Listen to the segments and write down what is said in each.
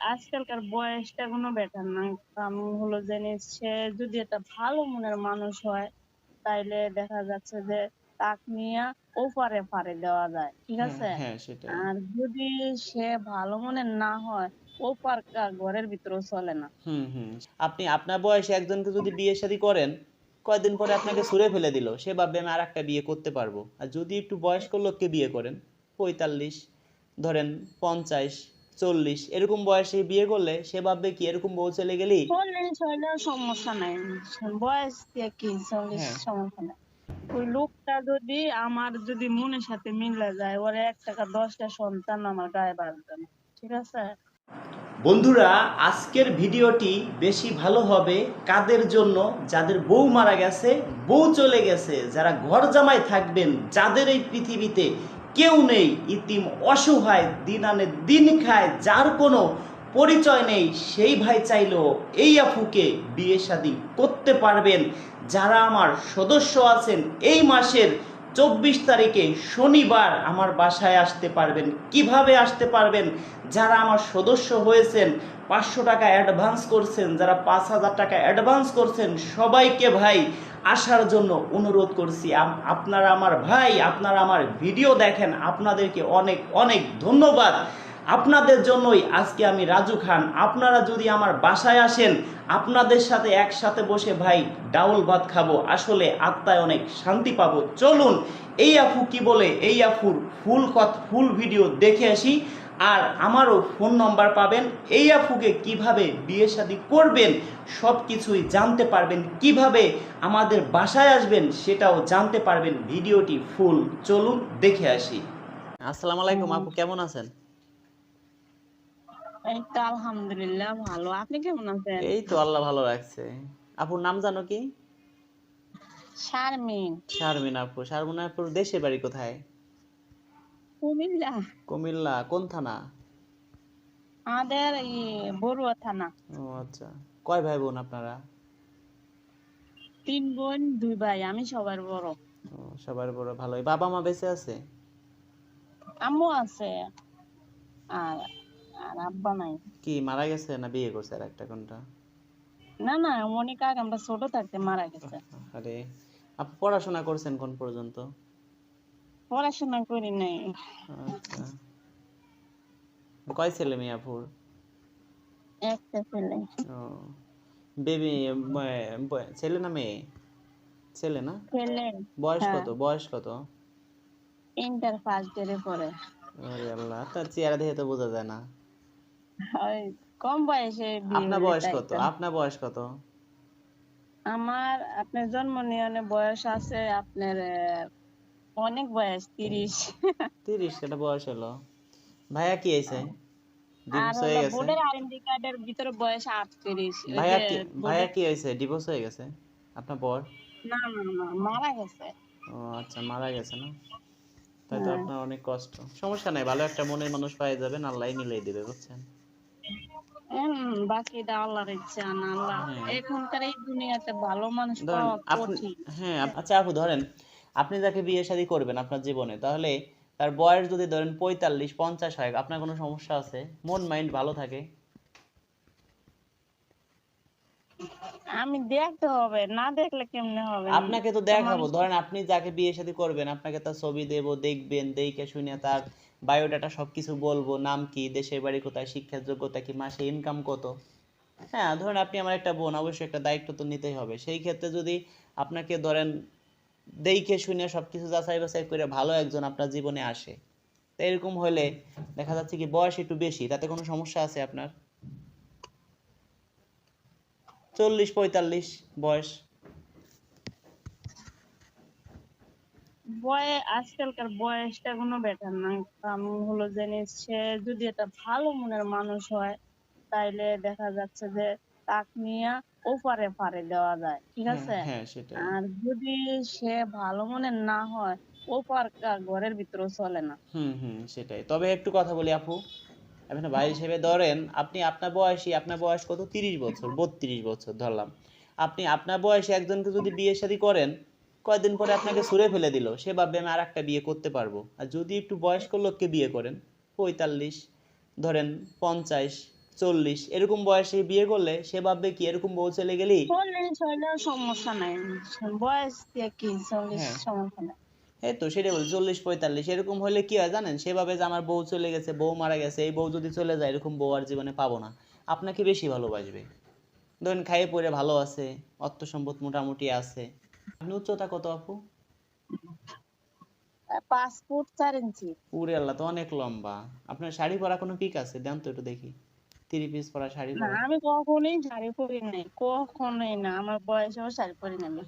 আজকালকার বয়সটা কোনো ব্যাপার না। কারণ হলো যে সে যদি একটা ভালো মনের মানুষ হয় তাইলে দেখা যাচ্ছে যে তাক নিয়ে ওপারে পারে দেওয়া যায় ঠিক হ্যাঁ আছে? হ্যাঁ আর যদি সে ভালো মনের না হয় ওপার ঘরের ভিতরেও চলে না। হুম হুম। আপনি আপনার বয়সে একজনকে যদি বিয়ে শাদী করেন কয়দিন পরে আপনাকে ছুঁড়ে ফেলে দিল সে ভাববে আমি আর একটা বিয়ে করতে পারব। আর যদি একটু বয়স্ক লোককে বিয়ে করেন পঁয়তাল্লিশ ধরেন পঞ্চাশ চল্লিশ এরকম বয়সে বিয়ে করলে সে ভাববে কি এরকম বউ চলে গেলি চল্লিশ হইলেও সমস্যা নাই। বয়স কি চল্লিশ হ্যাঁ। সমস্যা নাই। ওই লোকটা যদি আমার যদি মনের সাথে মিলে যায় ওর এক টাকা দশটা সন্তান আমার গায়ে বাঁধবে না ঠিক আছে? বন্ধুরা আজকের ভিডিওটি বেশি ভালো হবে কাদের জন্য? যাদের বউ মারা গেছে বউ চলে গেছে। যারা ঘর জামাই থাকবেন যাদের এই পৃথিবীতে কেউ নেই, ইতিম অসহায় দিন আনে দিন খায়, যার কোনো পরিচয় নেই, সেই ভাই চাইলেও এই আফুকে বিয়ে শাদী করতে পারবেন। যারা আমার সদস্য আছেন, এই মাসের চব্বিশ তারিখে শনিবার আমার বাসায় আসতে পারবেন। কীভাবে আসতে পারবেন? যারা আমার সদস্য হয়েছেন, পাঁচশো টাকা অ্যাডভান্স করছেন, যারা পাঁচ হাজার টাকা অ্যাডভান্স করছেন, সবাইকে ভাই আসার জন্য অনুরোধ করছি আপনারা আমার ভাই, আপনারা আমার ভিডিও দেখেন, আপনাদেরকে অনেক অনেক ধন্যবাদ। আপনাদের জন্যই আজকে আমি রাজু খান। আপনারা যদি আমার বাসায় আসেন, আপনাদের সাথে একসাথে বসে, ভাই, ডাউল ভাত খাব। আসলে আত্মায় অনেক শান্তি পাবো। চলুন, এই আফু কি বলে? এই আফুর ফুল কথা ফুল ভিডিও দেখে আসি। আর আমারও ফোন নম্বর পাবেন। এই আফুকে কীভাবে বিয়ে শাদী করবেন সব কিছুই জানতে পারবেন। কীভাবে আমাদের বাসায় আসবেন সেটাও জানতে পারবেন। ভিডিওটি ফুল চলুন দেখে আসি। আসসালামু আলাইকুম আপু কেমন আছেন? এই তো আলহামদুলিল্লাহ ভালো। আপনি কেমন আছেন? এই তো আল্লাহ ভালো রাখছে। আপুর নাম জানো কি? শারমিন। শারমিন আপু। শারমিন আপুর দেশে বাড়ি কোথায়? কুমিল্লা। কুমিল্লা কোন থানা? আমাদের বড়ুয়া থানা। ও আচ্ছা কয় ভাই বোন আপনারা? তিন বোন দুই ভাই আমি সবার বড়। সবার বড় ভালোই। বাবা মা বেঁচে আছে? আম্মু আছে আর আর আব্বা নাই। কি মারা গেছে না বিয়ে করছে আর একটা কোনটা? না না অনেক আগে আমরা ছোট থাকতে মারা গেছে। আরে আপু পড়াশোনা করছেন কোন পর্যন্ত? পড়াশোনা করি নাই। আচ্ছা। কয় ছেলে মেয়ে আপুর? একটা ছেলে। বেবি ছেলে না মেয়ে? ছেলে না? ছেলে বয়স হ্যাঁ। কত? বয়স কত? ইন্টার ফার্স্ট ইয়ারে পড়ে। আরে আল্লাহ তার চেহারা দেখে তো বোঝা যায় না। কম বয়সে বিয়ে আপনার বয়স কত? আপনার বয়স কত? আমার আপনার জন্ম নিয়নে বয়স আছে আপনার অনেক বয়স তিরিশ। তিরিশ এটা বয়স হলো। ভাইয়া কি আর ডিভোর্স হয়ে গেছে? ভোটার আইডেন্টি কার্ডের ভিতরে বয়স আটত্রিশ। ওই ভাইয়া কি ভাইয়া কি হয়েছে? ডিভোর্স হয়ে গেছে? আপনার বর? না না মারা গেছে। ও আচ্ছা মারা গেছে না? তাই তো হ্যাঁ। আপনার অনেক কষ্ট। সমস্যা নাই ভালো একটা মনের মানুষ পাই যাবেন আল্লাহ মিলিয়ে দিবে বুঝছেন? বাকিটা আল্লাহর ইচ্ছা না আল্লাহ হ্যাঁ। এখনকার এই দুনিয়াতে ভালো মানুষ পাওয়া কঠিন। হ্যাঁ আচ্ছা আপু ধরেন আপনি যাকে বিয়ে শাদী করবেন আপনার জীবনে তাহলে তার বয়স যদি ধরেন পঁয়তাল্লিশ পঞ্চাশ হয় আপনার কোনো সমস্যা আছে? মন মাইন্ড ভালো থাকে? আমি দেখতে হবে না দেখলে কেমনে হবে? আপনাকে তো দেখাবো ধরেন আপনি যাকে বিয়ে শাদী করবেন আপনাকে তার ছবি দেব দেখবেন দেখে শুনে তার বায়োডাটা সবকিছু বলব নাম কি দেশের বাড়ি কোথায় শিক্ষার যোগ্যতা কি মাসে ইনকাম কত? হ্যাঁ ধরেন আপনি আমার একটা বোন অবশ্যই একটা দায়িত্ব তো নিতেই হবে। সেই ক্ষেত্রে যদি আপনাকে ধরেন দেখে শুনে সবকিছু যাচাই বাছাই করে ভালো একজন আপনার জীবনে আসে। তো এরকম হলে দেখা যাচ্ছে কি বয়স একটু বেশি, তাতে কোনো সমস্যা আছে আপনার? চল্লিশ, পঁয়তাল্লিশ বয়স। বয়ে, আজকালকার বয়সটা কোনো ব্যাপার না। কারণ হলো যে যদি একটা ভালো মনের মানুষ হয়, তাইলে দেখা যাচ্ছে যে তাক নিয়ে ওপারে পারে দেওয়া যায় ঠিক আছে? হ্যাঁ, হ্যাঁ সেটাই। আর যদি সে ভালো মনের না হয় ওপার কা- ঘরের ভিতরেও চলে না। হুম হুম সেটাই। তবে একটু কথা বলি আপু। এখন ভাই হিসেবে ধরেন আপনি আপনার বয়সী আপনার বয়স কত? তিরিশ বছর বত্রিশ বছর ধরলাম। আপনি আপনার বয়সে একজনকে যদি বিয়ে শাদী করেন কয়েকদিন পরে আপনাকে ছুঁড়ে ফেলে দিল সে ভাববে আমি আর একটা বিয়ে করতে পারব। আর যদি একটু বয়স্ক লোককে বিয়ে করেন পঁয়তাল্লিশ ধরেন পঞ্চাশ চল্লিশ এরকম বয়সে বিয়ে করলে সে ভাববে কি এরকম বউ চলে গেলি সমস্যা নাই। বয়স কি চল্লিশ হ্যাঁ। সমস্যা নাই। এই তো সেটাই বলি চল্লিশ পঁয়তাল্লিশ এরকম হলে কি হয় জানেন? সেভাবে যে আমার বউ চলে গেছে বউ মারা গেছে এই বউ যদি চলে যায় এরকম বউ আর জীবনে পাবো না। আপনাকে বেশি ভালোবাসবে। ধরেন খাইয়ে পরে ভালো আছে অর্থ সম্পদ মোটামুটি আছে। আপনি উচ্চতা কত আপু? পাঁচ ফুট চার ইঞ্চি। পুরে আল্লাহ তো অনেক লম্বা। আপনার শাড়ি পরা কোনো পিক আছে? দেন তো একটু দেখি। থ্রি পিস পরা শাড়ি পরা আমি কখনোই শাড়ি পরি নাই কখনোই না আমার বয়সেও শাড়ি পরি না আমি।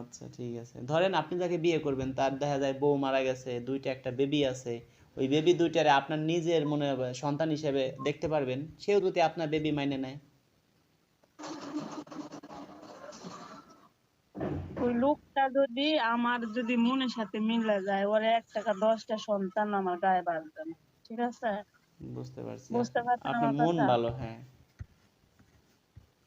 আচ্ছা ঠিক আছে। ধরেন আপনি যাকে বিয়ে করবেন তার দেখা যায় বউ মারা গেছে দুইটা একটা বেবি আছে ওই বেবি দুইটারে আপনার নিজের মনে হবে সন্তান হিসেবে দেখতে পারবেন সেও যদি আপনার বেবি মাইনে নেয়। ওই লোকটা যদি আমার যদি মনের সাথে মিলে যায় ওর এক টাকা দশটা সন্তান আমার গায়ে বাঁধবে ঠিক আছে? বুঝতে পারছি। আপনার মন ভালো হ্যাঁ।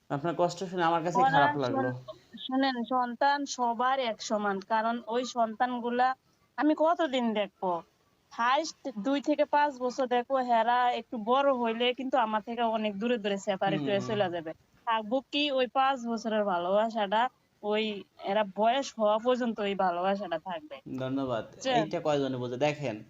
আপনার কষ্ট শুনে আমার কাছে খারাপ লাগল। শোন- শোনেন সন্তান সবার এক সমান কারণ ওই সন্তানগুলা আমি কতদিন দেখব? হাইস্ট দুই থেকে পাঁচ বছর দেখব হেরা একটু বড় হইলে কিন্তু আমার থেকে অনেক দূরে দূরে সেপারেট হয়ে চলে যাবে। থাকব কি ওই পাঁচ বছরের ভালোবাসাটা? ওই এরা বয়স হওয়া পর্যন্ত ওই ভালোবাসাটা থাকবে। ধন্যবাদ। এইটা কয়জনে বোঝে? দেখেন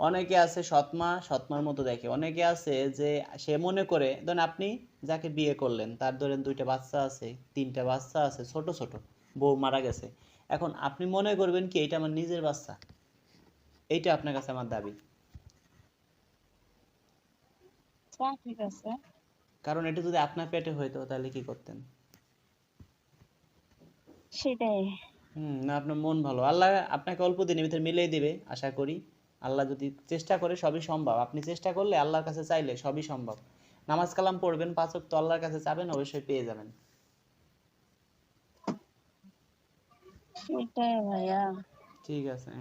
অনেকে আছে সৎমা সৎমার মতো দেখে। অনেকে আছে যে সে মনে করে ধরেন আপনি যাকে বিয়ে করলেন তার ধরেন দুইটা বাচ্চা আছে তিনটা বাচ্চা আছে ছোট ছোট বউ মারা গেছে। এখন আপনি মনে করবেন কি এটা আমার নিজের বাচ্চা? এইটা আপনার কাছে আমার দাবি। ঠিক আছে। কারণ এটা যদি আপনার পেটে হইতো তাহলে কি করতেন? সেটাই। হুম না আপনার মন ভালো। আল্লাহ আপনাকে অল্প দিনের ভিতরে মিলিয়ে দিবে আশা করি। আল্লাহ যদি চেষ্টা করে সবই সম্ভব। আপনি চেষ্টা করলে আল্লাহর কাছে চাইলে সবই সম্ভব। নামাজ কালাম পড়বেন পাঁচ ওয়াক্ত আল্লাহর কাছে চাবেন অবশ্যই পেয়ে যাবেন। ঠিক আছে।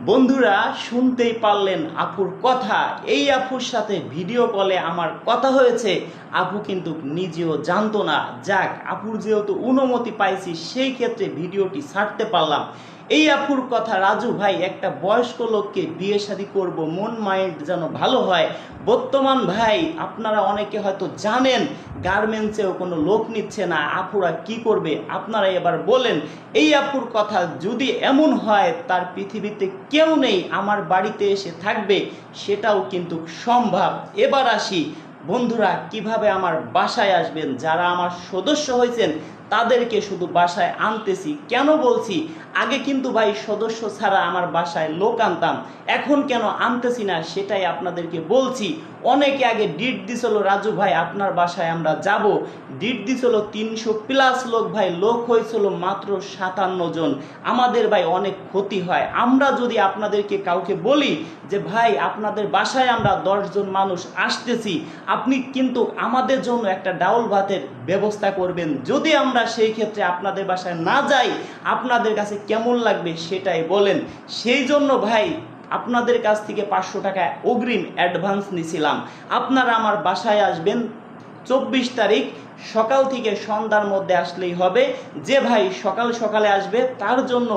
বন্ধুরা শুনতেই পারলেন আপুর কথা। এই আপুর সাথে ভিডিও কলে আমার কথা হয়েছে। আপু কিন্তু নিজেও জানতো না। যাক আপুর যেহেতু অনুমতি পাইছি সেই ক্ষেত্রে ভিডিওটি ছাড়তে পারলাম। এই আপুর কথা রাজু ভাই একটা বয়স্ক লোককে বিয়ে শাদী করব, মন মাইন্ড যেন ভালো হয়। বর্তমান ভাই, আপনারা অনেকে হয়তো জানেন, গার্মেন্টসেও কোনো লোক নিচ্ছে না। আপুরা কি করবে? আপনারা এবার বলেন। এই আপুর কথা যদি এমন হয়, তার পৃথিবীতে কেউ নেই, আমার বাড়িতে এসে থাকবে, সেটাও কিন্তু সম্ভব। এবার আসি, বন্ধুরা, কীভাবে আমার বাসায় আসবেন? যারা আমার সদস্য হয়েছেন তাদেরকে শুধু বাসায় আনতেছি। কেন বলছি? আগে কিন্তু ভাই সদস্য ছাড়া আমার বাসায় লোক আনতাম। এখন কেন আনতেছি না সেটাই আপনাদেরকে বলছি। অনেকে আগে ডিট দিছিল, রাজু ভাই, আপনার বাসায় আমরা যাব। ডিট দিছিল তিনশো প্লাস লোক ভাই, লোক হয়েছিল মাত্র সাতান্ন জন। আমাদের ভাই অনেক ক্ষতি হয়। আমরা যদি আপনাদেরকে কাউকে বলি যে, ভাই, আপনাদের বাসায় আমরা দশজন মানুষ আসতেছি, আপনি কিন্তু আমাদের জন্য একটা ডাউল ভাতের ব্যবস্থা করবেন। যদি আমরা সেই ক্ষেত্রে আপনাদের বাসায় না যাই, আপনাদের কাছে কেমন লাগবে সেটাই বলেন। সেই জন্য ভাই, আপনাদের কাছ থেকে পাঁচশো টাকা অগ্রিম অ্যাডভান্স নিছিলাম। আপনারা আমার বাসায় আসবেন চব্বিশ তারিখ, সকাল থেকে সন্ধ্যার মধ্যে আসলেই হবে। যে ভাই সকাল সকালে আসবে, তার জন্য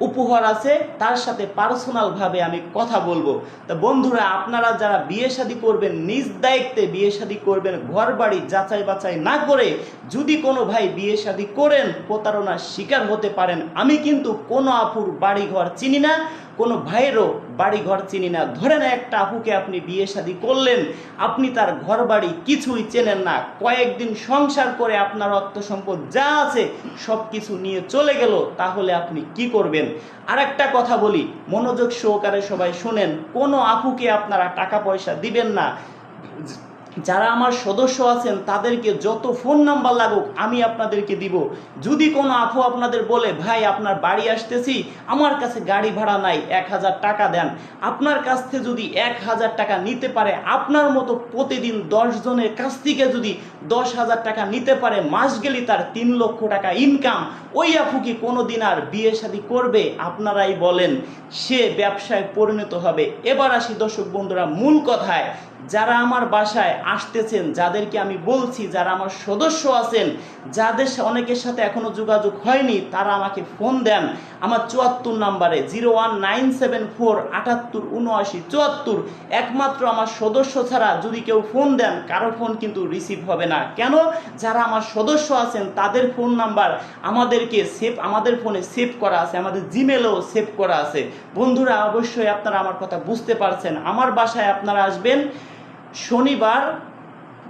উপহার আছে, তার সাথে পার্সোনালভাবে আমি কথা বলব। তা বন্ধুরা, আপনারা যারা বিয়ে শাদি করবেন, নিজ দায়িত্বে বিয়ে শাদি করবেন ঘর বাড়ি যাচাই বাছাই না করে যদি কোনো ভাই বিয়ে শাদি করেন, প্রতারণার শিকার হতে পারেন। আমি কিন্তু কোনো আপুর বাড়ি ঘর চিনি না। কোনো ভাইয়েরও বাড়ি ঘর চিনি না। ধরেন একটা আপুকে আপনি বিয়ে শাদী করলেন, আপনি তার ঘর বাড়ি কিছুই চেনেন না। কয়েকদিন সংসার করে আপনার অর্থ সম্পদ যা আছে সব কিছু নিয়ে চলে গেল, তাহলে আপনি কি করবেন? আর একটা কথা বলি, মনোযোগ সহকারে সবাই শোনেন, কোনো আপুকে আপনারা টাকা পয়সা দিবেন না। যারা আমার সদস্য আছেন, তাদেরকে যত ফোন নাম্বার লাগুক, আমি আপনাদেরকে দিব। যদি কোনো আপু আপনাদের বলে, ভাই, আপনার বাড়ি আসতেছি, আমার কাছে গাড়ি ভাড়া নাই, এক হাজার টাকা দেন। আপনার কাছ থেকে যদি এক হাজার টাকা নিতে পারে, আপনার মতো প্রতিদিন দশ জনের কাছ থেকে যদি দশ হাজার টাকা নিতে পারে, মাস গেলে তার তিন লক্ষ টাকা ইনকাম ওই আফু কি কোনো দিন আর বিয়ে শাদী করবে? আপনারাই বলেন, সে ব্যবসায় পরিণত হবে। এবার আসি দর্শক বন্ধুরা, মূল কথায়। যারা আমার বাসায় আসতেছেন, যাদেরকে আমি বলছি, যারা আমার সদস্য আছেন, যাদের অনেকের সাথে এখনও যোগাযোগ হয়নি, তারা আমাকে ফোন দেন। আমার চুয়াত্তর নাম্বারে zero one nine seven four আটাত্তর উনআশি চুয়াত্তর। একমাত্র আমার সদস্য ছাড়া যদি কেউ ফোন দেন, কারও ফোন কিন্তু রিসিভ হবে না। কেন? যারা আমার সদস্য আছেন, তাদের ফোন নাম্বার আমাদেরকে সেভ, আমাদের ফোনে সেভ করা আছে, আমাদের জিমেলেও সেভ করা আছে। বন্ধুরা, অবশ্যই আপনারা আমার কথা বুঝতে পারছেন। আমার বাসায় আপনারা আসবেন শনিবার,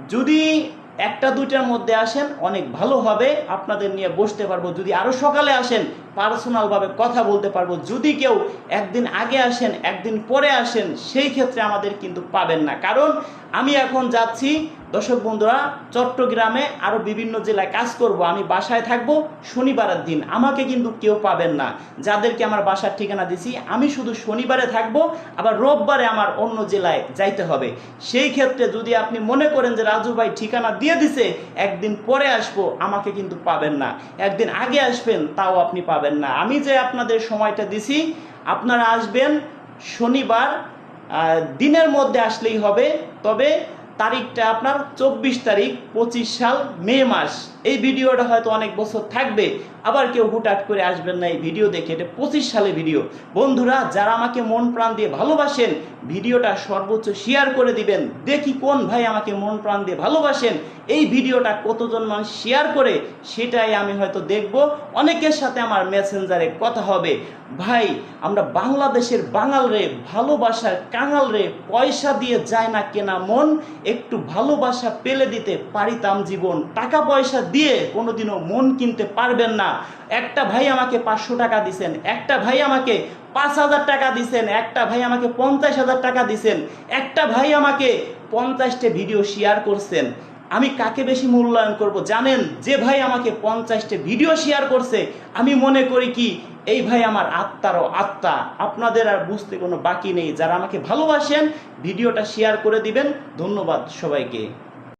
যদি একটা দুইটার মধ্যে আসেন, অনেক ভালো হবে। আপনাদের নিয়ে বসতে পারব। যদি আরও সকালে আসেন, পার্সোনালভাবে কথা বলতে পারব। যদি কেউ একদিন আগে আসেন, একদিন পরে আসেন, সেই ক্ষেত্রে আমাদের কিন্তু পাবেন না। কারণ আমি এখন যাচ্ছি দর্শক বন্ধুরা, চট্টগ্রামে আরও বিভিন্ন জেলায় কাজ করব, আমি বাসায় থাকব শনিবারের দিন। আমাকে কিন্তু কেউ পাবেন না। যাদেরকে আমার বাসার ঠিকানা দিছি, আমি শুধু শনিবারে থাকব, আবার রোববারে আমার অন্য জেলায় যাইতে হবে। সেই ক্ষেত্রে যদি আপনি মনে করেন যে রাজু ভাই ঠিকানা দিয়ে দিছে, একদিন পরে আসব, আমাকে কিন্তু পাবেন না। একদিন আগে আসবেন, তাও আপনি পাবেন না। আমি যে আপনাদের সময়টা দিছি, আপনারা আসবেন শনিবার দিনের মধ্যে আসলেই হবে। তবে তারিখটা আপনার চব্বিশ তারিখ, পঁচিশ সাল, মে মাস। এই ভিডিওটা হয়তো অনেক বছর থাকবে, আবার কেউ হুটাট করে আসবেন না এই ভিডিও দেখে। এটা পঁচিশ সালে ভিডিও। বন্ধুরা, যারা আমাকে মন প্রাণ দিয়ে ভালোবাসেন ভিডিওটা সর্বোচ্চ শেয়ার করে দিবেন। দেখি কোন ভাই আমাকে মন প্রাণ দিয়ে ভালোবাসেন। এই ভিডিওটা কতজন মানুষ শেয়ার করে, সেটাই আমি হয়তো দেখব। অনেকের সাথে আমার মেসেঞ্জারে কথা হবে। ভাই, আমরা বাংলাদেশের বাঙাল রে, ভালোবাসার কাঙাল রে, পয়সা দিয়ে যায় না কেনা মন, একটু ভালোবাসা পেলে দিতে পারিতাম জীবন। টাকা পয়সা দিয়ে কোনোদিনও মন কিনতে পারবেন না। একটা ভাই আমাকে পাঁচশো টাকা দিছেন, একটা ভাই আমাকে পাঁচ হাজার টাকা দিছেন, একটা ভাই আমাকে পঞ্চাশ হাজার টাকা দিছেন, একটা ভাই আমাকে পঞ্চাশটা ভিডিও শেয়ার করছেন। আমি কাকে বেশি মূল্যায়ন করব জানেন? যে ভাই আমাকে পঞ্চাশটা ভিডিও শেয়ার করছে, আমি মনে করি কি, এই ভাই আমার আত্মারও আত্মা। আপনাদের আর বুঝতে কোনো বাকি নেই। যারা আমাকে ভালোবাসেন ভিডিওটা শেয়ার করে দিবেন। ধন্যবাদ সবাইকে।